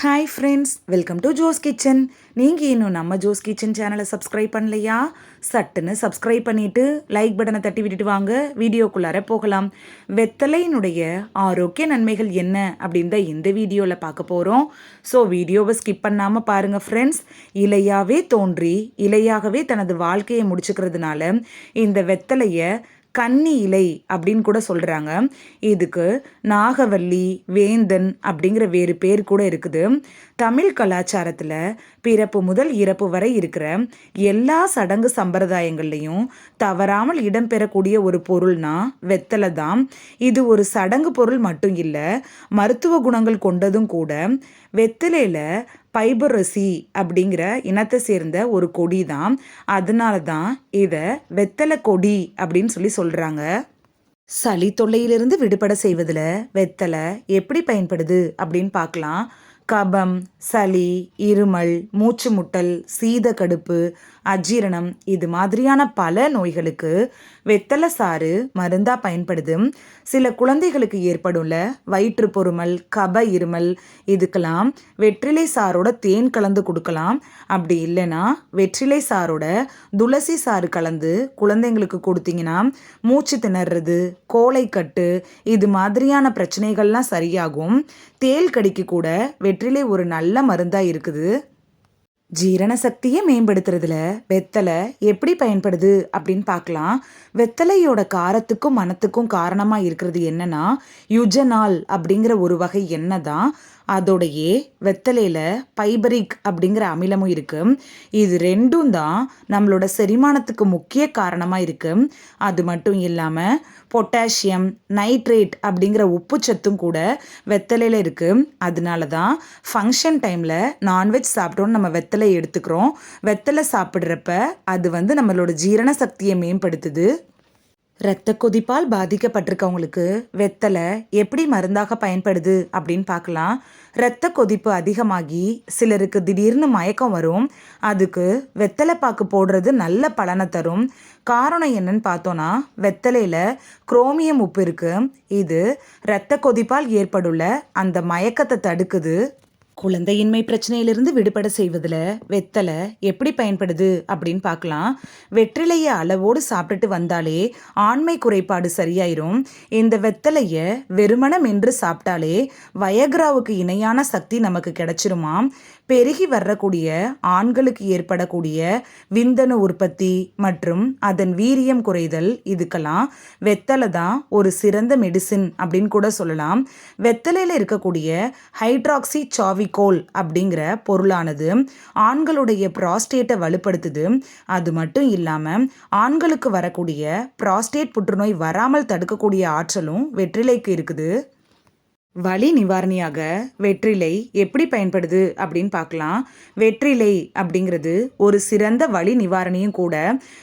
Hi friends welcome to Jo's kitchen நீங்கள் இன்னும் நம்ம ஜோஸ் கிச்சன் சேனலை சப்ஸ்கிரைப் பண்ணலையா? சட்டுன்னு சப்ஸ்கிரைப் பண்ணிவிட்டு லைக் பட்டனை தட்டி விட்டுட்டு வாங்க. வீடியோக்குள்ளார போகலாம். வெத்தலையினுடைய ஆரோக்கிய நன்மைகள் என்ன அப்படின்னு தான் இந்த வீடியோவில் பார்க்க போகிறோம் ஸோ வீடியோவை ஸ்கிப் பண்ணாமல் பாருங்கள் ஃப்ரெண்ட்ஸ் இலையாகவே தோன்றி இலையாகவே தனது வாழ்க்கையை முடிச்சுக்கிறதுனால இந்த வெத்தலையை கன்னி இலை அப்படின்னு கூட சொல்கிறாங்க இதுக்கு நாகவல்லி வேந்தன் அப்படிங்கிற வேறு பேர் கூட இருக்குது. தமிழ் கலாச்சாரத்தில் பிறப்பு முதல் இறப்பு வரை இருக்கிற எல்லா சடங்கு சம்பிரதாயங்கள்லையும் தவறாமல் இடம்பெறக்கூடிய ஒரு பொருள்னா வெத்தலை தான். இது ஒரு சடங்கு பொருள் மட்டும் இல்லை மருத்துவ குணங்கள் கொண்டதும் கூட வெத்தலையில் பைபரசி அப்படிங்கிற இனத்தை சேர்ந்த ஒரு கொடி தான் அதனால தான் இதை வெத்தலை கொடி அப்படின்னு சொல்லி சொல்கிறாங்க சளி தொல்லையிலிருந்து விடுபட செய்வதில் வெத்தலை எப்படி பயன்படுது அப்படின்னு பார்க்கலாம். கபம் சளி இருமல் மூச்சு முட்டல் சீத கடுப்பு அஜீரணம் இது மாதிரியான பல நோய்களுக்கு வெத்தலை சாறு மருந்தாக பயன்படுது. சில குழந்தைகளுக்கு ஏற்படும்ல வயிற்று பொறுமல் கப இருமல் இதுக்கெல்லாம் வெற்றிலை சாரோட தேன் கலந்து கொடுக்கலாம். அப்படி இல்லைன்னா வெற்றிலை சாரோட துளசி சாறு கலந்து குழந்தைங்களுக்கு கொடுத்தீங்கன்னா மூச்சு திணறது கட்டு இது மாதிரியான பிரச்சனைகள்லாம் சரியாகும். தேல் கடிக்கு கூட வெற்றிலை ஒரு நல்ல மருந்தாக இருக்குது. ஜீரண சக்தியை மேம்படுத்துறதுல வெத்தலை எப்படி பயன்படுது அப்படின்னு பார்க்கலாம். வெத்தலையோட காரத்துக்கும் மனத்துக்கும் காரணமாக இருக்கிறது என்னன்னா யுஜனால் அப்படிங்கிற ஒரு வகை எண்ணெய் தான். அதோடையே வெத்தலையில் பைபரிக் அப்படிங்கிற அமிலமும் இருக்குது இது ரெண்டும் தான் நம்மளோட செரிமானத்துக்கு முக்கிய காரணமாக இருக்குது அது மட்டும் இல்லாமல் பொட்டாசியம் நைட்ரேட் அப்படிங்கிற உப்பு சத்தும் கூட வெத்தலையில் இருக்குது அதனால தான் ஃபங்க்ஷன் டைமில் நான்வெஜ் சாப்பிட்டோன்னு நம்ம வெத்தலை எடுத்துக்கிறோம். வெத்தலை சாப்பிட்றப்ப அது வந்து நம்மளோட ஜீரண சக்தியை மேம்படுத்துது. இரத்த கொதிப்பால் பாதிக்கப்பட்டிருக்கவங்களுக்கு வெத்தலை எப்படி மருந்தாக பயன்படுது அப்படின்னு பார்க்கலாம். இரத்த கொதிப்பு அதிகமாகி சிலருக்கு திடீர்னு மயக்கம் வரும். அதுக்கு வெத்தலை பாக்கு போடுறது நல்ல பலனை தரும். காரணம் என்னன்னு பார்த்தோன்னா வெத்தலையில் குரோமியம் உப்பு இருக்குது இது இரத்த கொதிப்பால் ஏற்படுள்ள அந்த மயக்கத்தை தடுக்குது குழந்தையின்மை பிரச்சனையிலிருந்து விடுபட செய்வதில் வெத்தலை எப்படி பயன்படுது அப்படின்னு பார்க்கலாம். வெற்றிலையை அளவோடு சாப்பிட்டுட்டு வந்தாலே ஆண்மை குறைபாடு சரியாயிரும். இந்த வெத்தலையை வெறுமணம் என்று சாப்பிட்டாலே வயக்ராவுக்கு இணையான சக்தி நமக்கு கிடைச்சிருமாம். பெருகி வரக்கூடிய ஆண்களுக்கு ஏற்படக்கூடிய விந்தணு உற்பத்தி மற்றும் அதன் வீரியம் குறைதல் இதுக்கெல்லாம் வெத்தலை தான் ஒரு சிறந்த மெடிசின் அப்படின்னு கூட சொல்லலாம். வெத்தலையில் இருக்கக்கூடிய ஹைட்ராக்சி சாவிகோல் அப்படிங்கிற பொருளானது ஆண்களுடைய ப்ராஸ்டேட்டை வலுப்படுத்துது. அது மட்டும் இல்லாமல் ஆண்களுக்கு வரக்கூடிய ப்ராஸ்டேட் புற்றுநோய் வராமல் தடுக்கக்கூடிய ஆற்றலும் வெற்றிலைக்கு இருக்குது. வலி நிவாரணியாக வெற்றிலை எப்படி பயன்படுது அப்படின்னு பார்க்கலாம். வெற்றிலை அப்படிங்கிறது ஒரு சிறந்த வலி நிவாரணியும் கூட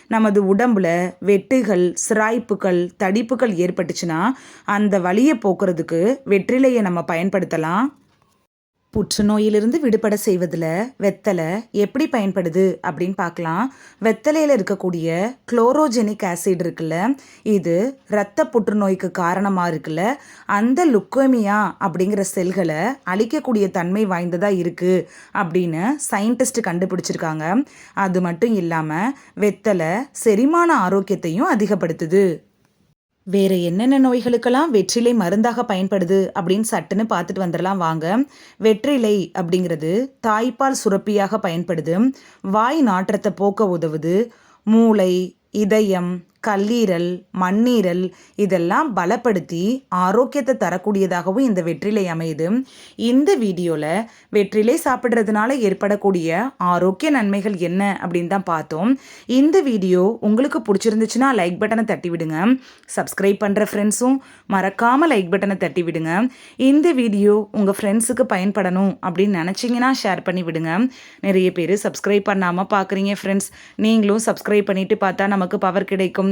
நமது உடம்புல வெட்டுகள் சிராய்ப்புகள் தடிப்புகள் ஏற்பட்டுச்சுன்னா அந்த வலியை போக்குறதுக்கு வெற்றிலையை நம்ம பயன்படுத்தலாம். புற்றுநோயிலிருந்து விடுபட செய்வதில் வெத்தலை எப்படி பயன்படுது அப்படின்னு பார்க்கலாம். வெத்தலையில் இருக்கக்கூடிய குளோரோஜெனிக் ஆசிட் இருக்குல்ல இது இரத்த புற்றுநோய்க்கு காரணமாக இருக்குல்ல அந்த லுக்கோமியா அப்படிங்கிற செல்களை அழிக்கக்கூடிய தன்மை வாய்ந்ததாக இருக்குது அப்படின்னு சயின்டிஸ்ட் கண்டுபிடிச்சிருக்காங்க. அது மட்டும் இல்லாமல் வெத்தலை செரிமான ஆரோக்கியத்தையும் அதிகப்படுத்துது. வேறு என்னென்ன நோய்களுக்கெல்லாம் வெற்றிலை மருந்தாக பயன்படுது அப்படின்னு சட்டுன்னு பார்த்துட்டு வந்துடலாம் வாங்க. வெற்றிலை அப்படிங்கிறது தாய்ப்பால் சுரப்பியாக பயன்படுது. வாய் நாற்றத்தை போக்க உதவுது. மூளை இதயம் கல்லீரல் மண்ணீரல் இதெல்லாம் பலப்படுத்தி ஆரோக்கியத்தை தரக்கூடியதாகவும் இந்த வெற்றிலை அமையுது. இந்த வீடியோவில் வெற்றிலை சாப்பிட்றதுனால ஏற்படக்கூடிய ஆரோக்கிய நன்மைகள் என்ன அப்படின்னு தான் பார்த்தோம். இந்த வீடியோ உங்களுக்கு பிடிச்சிருந்துச்சுன்னா லைக் பட்டனை தட்டி விடுங்க. சப்ஸ்கிரைப் பண்ணுற ஃப்ரெண்ட்ஸும் மறக்காமல் லைக் பட்டனை தட்டி விடுங்க. இந்த வீடியோ உங்கள் ஃப்ரெண்ட்ஸுக்கு பயன்படணும் அப்படின்னு நினச்சிங்கன்னா ஷேர் பண்ணி விடுங்க. நிறைய பேர் சப்ஸ்கிரைப் பண்ணாமல் பார்க்குறீங்க ஃப்ரெண்ட்ஸ் நீங்களும் சப்ஸ்கிரைப் பண்ணிவிட்டு பார்த்தா நமக்கு பவர் கிடைக்கும்.